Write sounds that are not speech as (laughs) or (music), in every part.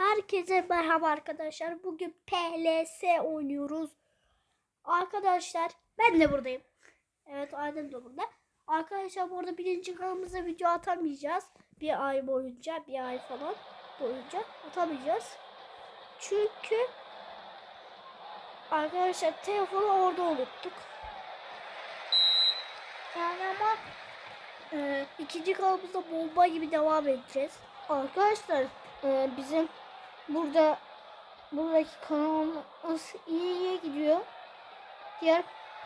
Herkese merhaba arkadaşlar. Bugün PLS oynuyoruz. Arkadaşlar ben de buradayım. Evet Adem de burada. Arkadaşlar bu arada birinci kanalımıza video atamayacağız. Bir ay boyunca, bir ay falan boyunca atamayacağız. Çünkü arkadaşlar telefonu orada unuttuk. Yani ama e, ikinci kanalımızda bomba gibi devam edeceğiz. Arkadaşlar e, bizim burada buradaki kanalımız iyi iyi gidiyor. Diğer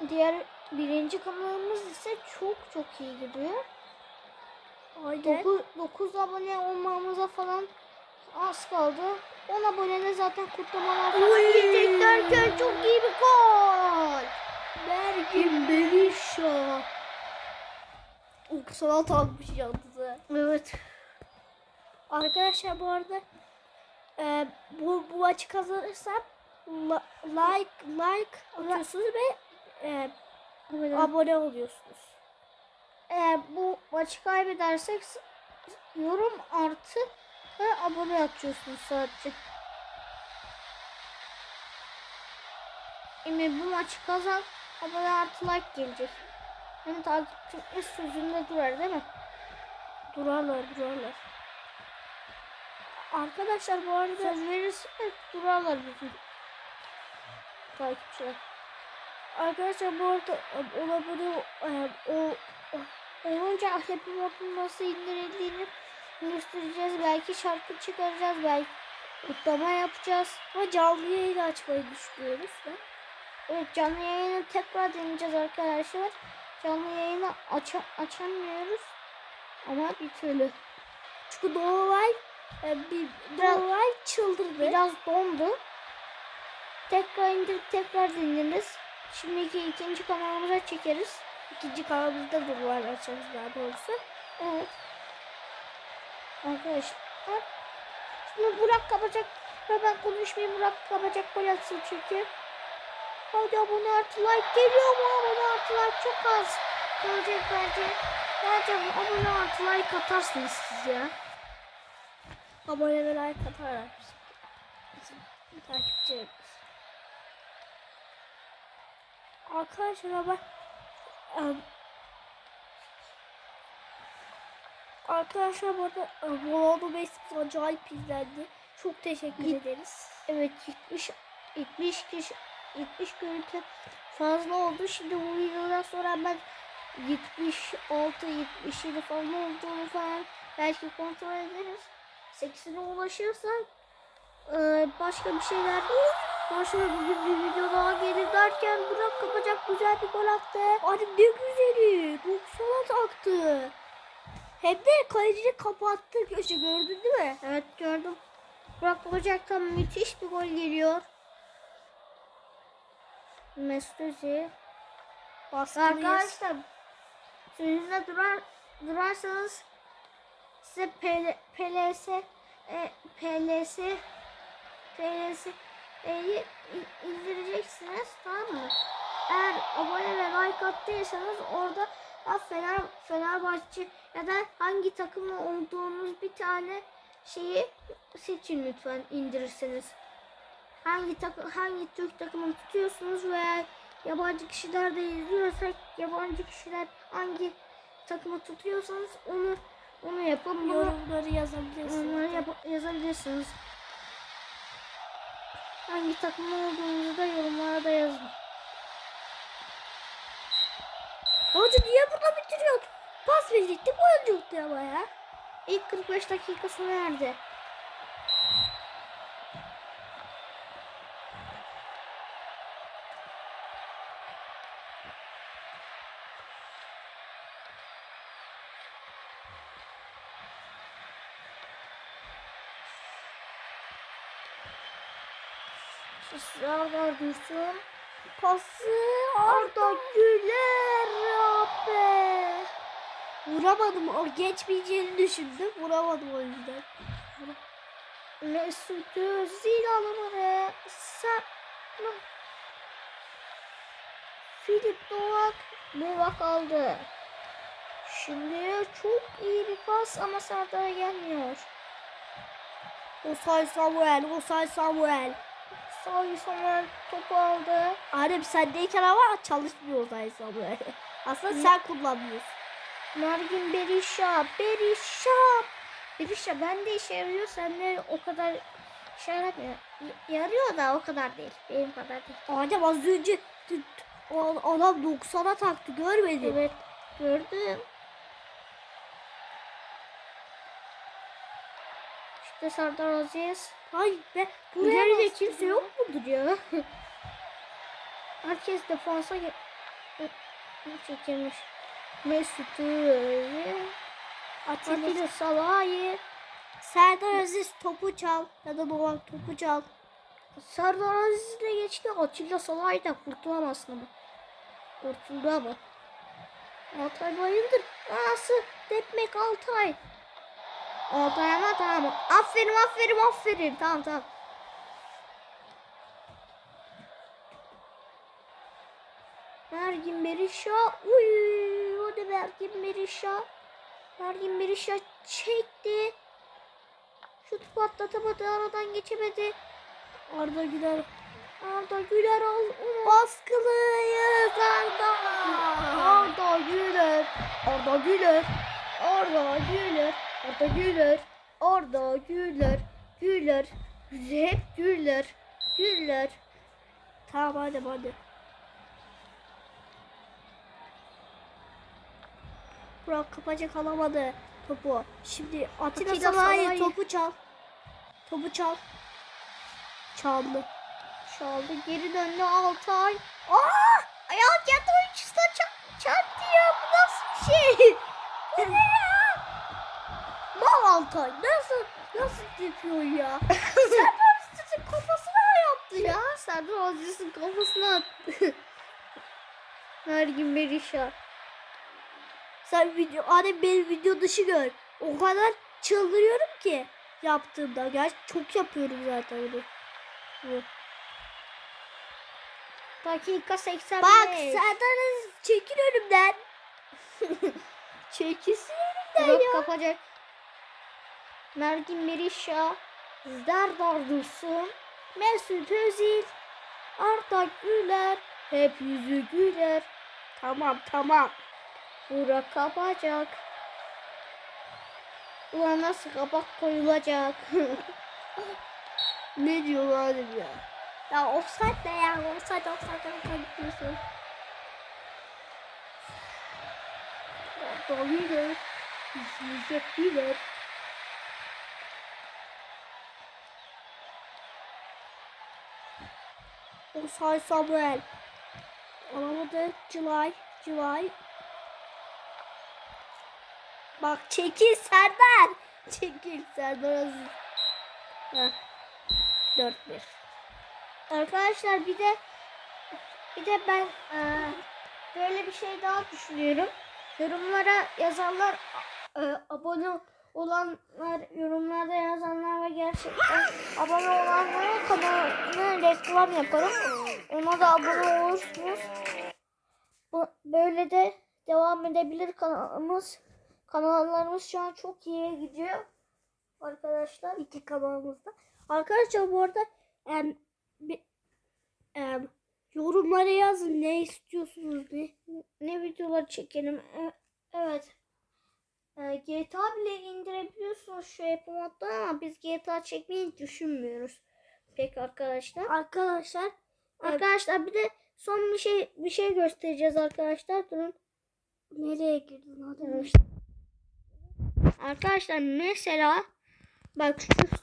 diğer birinci kanalımız ise çok çok iyi gidiyor. Aynen. 9, 9 abone olmamıza falan az kaldı. 10 abonede zaten kutlamalar falan gelecek derken çok iyi bir gol. Bergin Berisha. Sanat almış yalnız. Evet. Arkadaşlar bu arada e, bu, bu maçı kazanırsam la- like like atıyorsunuz ve e, abone oluyorsunuz. Eğer bu maçı kaybedersek yorum artı ve abone atıyorsunuz sadece. Emir bu maçı kazan abone artı like gelecek. Hem takipçi sözünde durar değil mi? Durarlar durarlar. Arkadaşlar bu arada söz verirsek durarlar bizim takipçiler. Arkadaşlar bu arada e, olabilir o o- olunca Happy Mod'un nasıl indirildiğini göstereceğiz. Belki şarkı çıkaracağız. Belki kutlama yapacağız. Ve canlı yayın açmayı düşünüyoruz. Da. Evet canlı yayını tekrar deneyeceğiz arkadaşlar. Canlı yayını aça, açamıyoruz. Ama bir türlü. Çünkü Doğulay e, bir Biraz- Doğulay çıldırdı. Biraz dondu. Tekrar indirip tekrar dinleriz. Şimdiki ikinci kanalımıza çekeriz. İkinci kanalımızda Doğulay açarız daha doğrusu. Evet. Arkadaşlar. Şimdi Burak kapacak. Ben konuşmayayım. Burak kapacak gol atsın çünkü. Hadi abone artı like geliyor mu? Abone artı like çok az. Gelecek bence. Bence abone artı like atarsınız siz ya. Abone ve like atarlar bizim, takipçilerimiz. Arkadaşlar ama em, Arkadaşlar bu arada Ronaldo Messi acayip izlendi. Çok teşekkür Git- ederiz. Evet 70 70 kişi 70 görüntü fazla oldu. Şimdi bu videodan sonra ben 76 77 falan olduğunu falan belki kontrol ederiz. 80'e ulaşırsak eee, başka bir şeyler başka bir, bir video daha gelir derken Burak kapacak güzel bir gol attı. Hadi ne güzeli. 90'a taktı. Hem de kaleciyi kapattı köşe gördün değil mi? Evet gördüm. Burak kapacaktan müthiş bir gol geliyor. Mesut Özil. Arkadaşlar sözünüzde durar, durarsanız size PL, PLS e, PLS PLS in- indireceksiniz tamam mı? Eğer abone ve like attıysanız orada ya Fener, Fenerbahçe ya da hangi takımla olduğunuz bir tane şeyi seçin lütfen indirirseniz. Hangi takım hangi Türk takımını tutuyorsunuz veya yabancı kişiler de izliyorsak yabancı kişiler hangi takımı tutuyorsanız onu onu yapın. Bunu Yorumları yazabilirsiniz. onları yap- yazabilirsiniz. Hangi takım olduğunuzu da yorumlara da yazın. Hoca niye burada bitiriyor? Pas verecekti gol olacaktı ama ya. İlk 45 dakika sona Sırada dursun. Pası Arda Güler abi. Vuramadım. O geçmeyeceğini düşündüm. Vuramadım o yüzden. Mesut Özil alımını sen Filip Novak Novak aldı. Şimdi çok iyi bir pas ama Serdar'a gelmiyor. Osay Samuel, Osay Samuel. Sağ Samuel topu aldı. Adem sendeyken ama çalışmıyor Samuel. (laughs) Aslında sen kullanmıyorsun. Mergin Berisha, Berisha. Berisha bende işe yarıyor. Sende o kadar işe yaramıyor. Yarıyor da o kadar değil. Benim kadar değil. Adem az önce o adam 90'a taktı görmedin. Evet gördüm. İşte Sardar Aziz. Ay be buraya bastı kimse yok mudur ya? (laughs) Herkes defansa çekilmiş. Mesut Özil, Atilla Atilla Salahi, Serdar Aziz topu çal ya da Novak topu çal. Serdar Aziz de geçti. Atilla Salahi de kurtulamazsın ama. Kurtuldu ama. Altay Bayındır. Nasıl? Depmek Altay. Altay ama tamam. Aferin aferin aferin. Tamam tamam. Mergin Berisha. Uy, o da Mergin Berisha. Mergin Berisha çekti. Şut patlatamadı. Aradan geçemedi. Arda Güler Arda Güler al. baskılıyız Arda. Arda Güler. Arda Güler. Arda Güler. Arda Güler. Arda Güler. Güler. Hep Güler. Güler. Tamam hadi hadi. Burak kapacak alamadı topu. Şimdi Atilla, Atilla Salahi Salahi. topu çal. Topu çal. Çaldı. Çaldı. Geri döndü Altay. Aa! Ayak yatı oyuncusu çarptı ya. Bu nasıl bir şey? Altay nasıl nasıl yapıyor ya? (laughs) Serdar Aziz'in kafasına yaptı ya. Serdar Aziz'in kafasına attı. Mergin (laughs) Berisha. Sen video, hani benim video dışı gör. O kadar çıldırıyorum ki yaptığımda. Gerçi çok yapıyorum zaten bunu. Bu. Dakika 85. Bak Serdar Aziz çekil önümden. (laughs) Çekilsin önümden ya. kapacak. Mergin Berisha. Serdar Dursun. Mesut Özil. Arda Güler. Hep yüzü güler. Tamam tamam. Burak kapacak. Ulan nasıl kapak koyulacak? (laughs) Ne diyor oğlum ya? Ya offside ne ya? Offside offside offside diyorsun. Doğru. Yüzecek bilir. Osay Samuel. Alamadı. Cılay. Cılay. Bak çekil Serdar. (laughs) Çekil Serdar Aziz. Heh. 4-1. Arkadaşlar bir de bir de ben eee, böyle bir şey daha düşünüyorum. Yorumlara yazanlar eee, abone olanlar yorumlarda yazanlar ve gerçekten abone olanlara kanalına reklam yaparım. Ona da abone olursunuz. Böyle de devam edebilir kanalımız. Kanallarımız şu an çok iyiye gidiyor. Arkadaşlar. iki kanalımızda. Arkadaşlar bu arada em, bir, em, yorumlara yazın ne istiyorsunuz ne. ne videolar çekelim. E- Evet. E, GTA bile indirebiliyorsunuz şu Apple modda ama biz GTA çekmeyi düşünmüyoruz. Peki arkadaşlar. Arkadaşlar Arkadaşlar bir de son bir şey bir şey göstereceğiz arkadaşlar. Durun. nereye girdin. Evet. Arkadaşlar mesela bak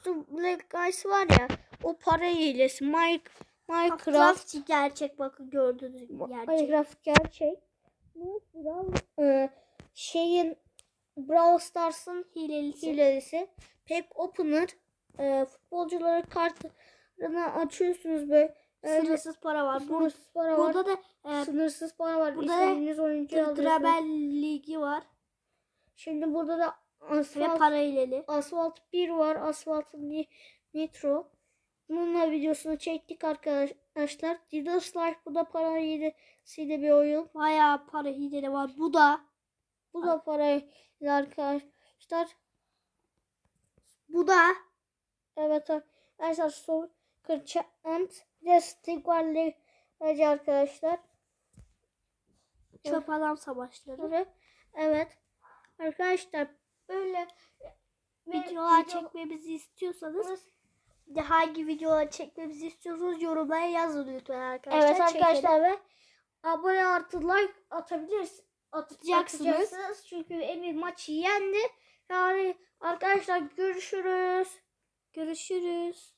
şu Black Guys var ya o para hilesi Mike, Minecraft Minecraft gerçek bakın gördüğünüz gibi gerçek. Minecraft gerçek. Mesela e, şeyin Brawl Stars'ın Hilelisi. hilesi. Pack Opener e, futbolcuların kartlarını açıyorsunuz böyle. E, Sınırsız para var. Sınırsız para var. burada da e, sınırsız para var. burada İstediğiniz alıyorsunuz. Trabel Ligi var Şimdi burada da ve Asphalt, para hileli. Asphalt 1 var. Asphalt Ni- Nitro. Bununla videosunu çektik arkadaşlar. Didos Life bu da para hilesiyle bir oyun. Bayağı para hileli var. Bu da Bu da para hilesi arkadaşlar. bu da Evet. Arkadaşlar sol kırçant bir de stick var Legacı arkadaşlar. Çöp adam savaşları. Evet. Evet. Arkadaşlar böyle Videolar video- çekmemizi istiyorsanız Evet. hangi videolar çekmemizi istiyorsanız yorumlara yazın lütfen arkadaşlar. Evet Çekelim. arkadaşlar ve abone artı like atabilirsiniz. Atacaksınız. Atacaksınız. Çünkü Emir maçı yendi. Yani arkadaşlar görüşürüz. Görüşürüz.